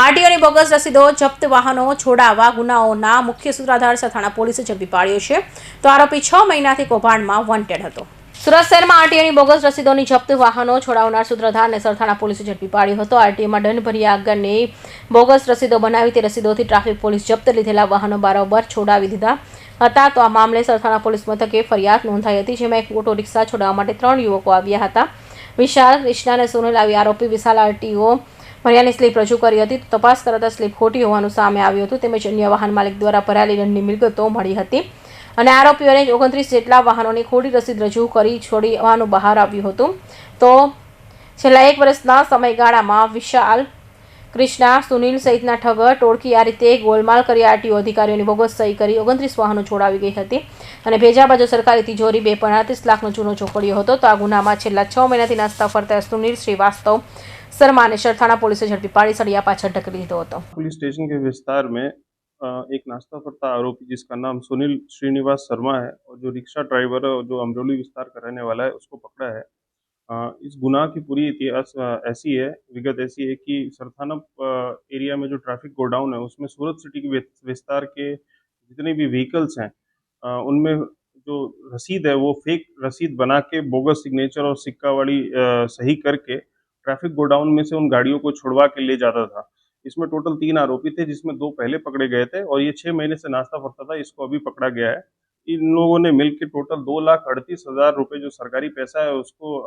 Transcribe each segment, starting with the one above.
આરટીઓની bogus રસીદો જપ્ત વાહનો છોડાવવા ગુનાઓના મુખ્ય સૂત્રાધાર સથાણા પોલીસે ઝડપી પાડ્યો છે. તો આરોપી છ મહિનાથી કૌભાંડમાં વોન્ટેડ હતો. સુરત શહેરમાં આરટીઓની બોગસ રસીદોની જપ્ત વાહનો છોડાવનાર સૂત્રધારને સરથાણા પોલીસે ઝડપી પાડ્યો હતો. આરટીઓમાં દંડ ભર્યા આગળની બોગસ રસીદો બનાવી તે રસીદોથી ટ્રાફિક પોલીસ જપ્ત લીધેલા વાહનો બારોબર છોડાવી દીધા હતા. તો આ મામલે સરથાણા પોલીસ મથકે ફરિયાદ નોંધાઈ હતી, જેમાં એક ઓટો રિક્ષા છોડાવવા માટે ત્રણ યુવકો આવ્યા હતા. વિશાલ કૃષ્ણા અને સોનલ આવી આરોપી વિશાલ આરટીઓ ભર્યાની સ્લીપ રજૂ કરી હતી. તપાસ કરતા સ્લીપ ખોટી હોવાનું સામે આવ્યું હતું. તેમજ અન્ય વાહન માલિક દ્વારા ભરાયેલી દંડની મિલકતો મળી હતી. અને આરોપીઓને ઓગણત્રીસ જેટલા વાહનોની ખોટી રસીદ રજૂ કરી છોડવાનું બહાર આવ્યું હતું. તો છેલ્લા એક વર્ષના સમયગાળામાં વિશાલ, કૃષ્ણા, સુનિલ સહિતના ઠગર, ટોળકી આ રીતે ગોલમાલ કરી આરટીઓ અધિકારીઓની બોગસ સહી કરી ઓગણત્રીસ વાહનો છોડાવી ગઈ હતી. અને ભેજા બાજુ સરકારી તિજોરી બે પણ આડત્રીસ લાખનો ચૂનો ચોપડ્યો હતો. તો આ ગુનામાં છેલ્લા છ મહિનાથી નાસ્તા ફરતા સુનિલ શ્રીવાસ્તવ શર્મા અને સરથાણા પોલીસે ઝડપી પાડી સળિયા પાછળ ઢકલી દીધો હતો पुलिस स्टेशन के विस्तार में अ, एक नाश्ता फरता आरोपी जिसका नाम सुनील श्रीनिवास शर्मा है और जो रिक्शा ड्राइवर है और जो अमरोली विस्तार का रहने वाला है उसको पकड़ा है अ, इस गुनाह की पूरी इतिहास अ, ऐसी है विगत ऐसी है कि सरथाना अ, एरिया में जो ट्रैफिक गोडाउन है उसमें सूरत सिटी के विस- विस्तार के जितने भी व्हीकल्स हैं अ, उनमें जो रसीद है वो फेक रसीद बना के बोगस सिग्नेचर और सिक्का वाली अ, सही करके ट्रैफ़िक गोडाउन में से उन गाड़ियों को छुड़वा के ले जाता था। इसमें टोटल तीन आरोपी थे, जिसमें दो पहले पकड़े गए थे और ये छह महीने से नाश्ता फरता था, इसको अभी पकड़ा गया है। इन लोगों ने मिलकर टोटल दो लाख अड़तीस हज़ार रुपये जो सरकारी पैसा है, उसको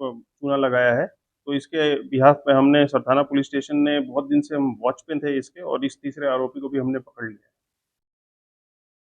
चूना लगाया है। तो इसके बिहाफ पे हमने सरथाना पुलिस स्टेशन ने बहुत दिन से हम वॉच पे थे इसके और इस तीसरे आरोपी को भी हमने पकड़ लिया